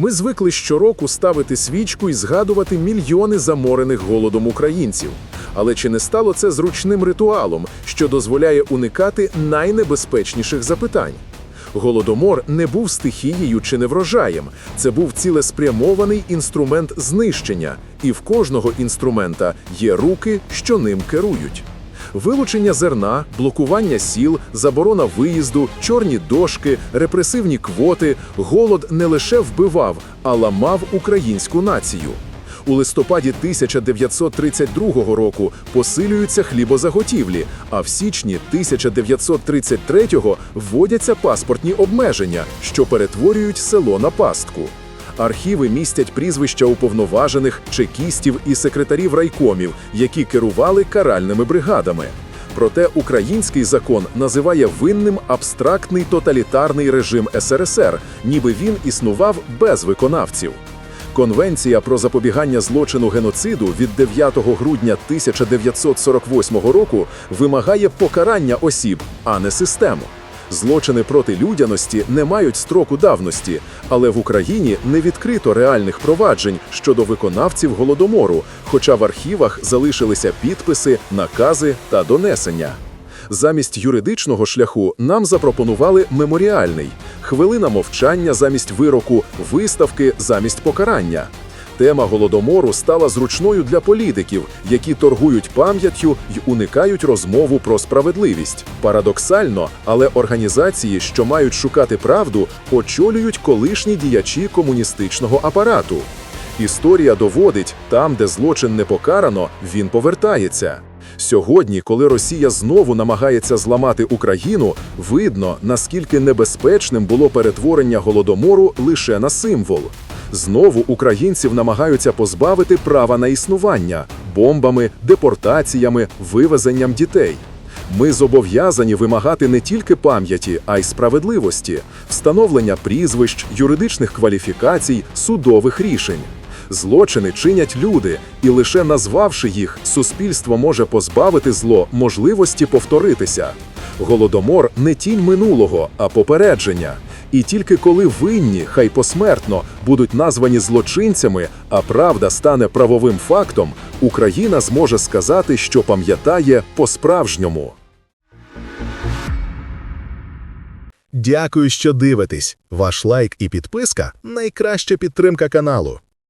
Ми звикли щороку ставити свічку і згадувати мільйони заморених голодом українців. Але чи не стало це зручним ритуалом, що дозволяє уникати найнебезпечніших запитань? Голодомор не був стихією чи неврожаєм. Це був цілеспрямований інструмент знищення, і в кожного інструмента є руки, що ним керують. Вилучення зерна, блокування сіл, заборона виїзду, чорні дошки, репресивні квоти, голод не лише вбивав, а ламав українську націю. У листопаді 1932 року посилюються хлібозаготівлі, а в січні 1933 вводяться паспортні обмеження, що перетворюють село на пастку. Архіви містять прізвища уповноважених, чекістів і секретарів райкомів, які керували каральними бригадами. Проте український закон називає винним абстрактний тоталітарний режим СРСР, ніби він існував без виконавців. Конвенція про запобігання злочину геноциду від 9 грудня 1948 року вимагає покарання осіб, а не систему. Злочини проти людяності не мають строку давності, але в Україні не відкрито реальних проваджень щодо виконавців голодомору, хоча в архівах залишилися підписи, накази та донесення. Замість юридичного шляху нам запропонували меморіальний хвилина мовчання замість вироку, виставки замість покарання. Тема голодомору стала зручною для політиків, які торгують пам'яттю й уникають розмову про справедливість. Парадоксально, але організації, що мають шукати правду, очолюють колишні діячі комуністичного апарату. Історія доводить, там, де злочин не покарано, він повертається. Сьогодні, коли Росія знову намагається зламати Україну, видно, наскільки небезпечним було перетворення голодомору лише на символ. Знову українців намагаються позбавити права на існування бомбами, депортаціями, вивезенням дітей. Ми зобов'язані вимагати не тільки пам'яті, а й справедливості, встановлення прізвищ, юридичних кваліфікацій, судових рішень. Злочини чинять люди, і лише назвавши їх, суспільство може позбавити зло можливості повторитися. Голодомор не тінь минулого, а попередження. І тільки коли винні, хай посмертно, будуть названі злочинцями, а правда стане правовим фактом, Україна зможе сказати, що пам'ятає по-справжньому. Дякую, що дивитесь. Ваш лайк і підписка найкраща підтримка каналу.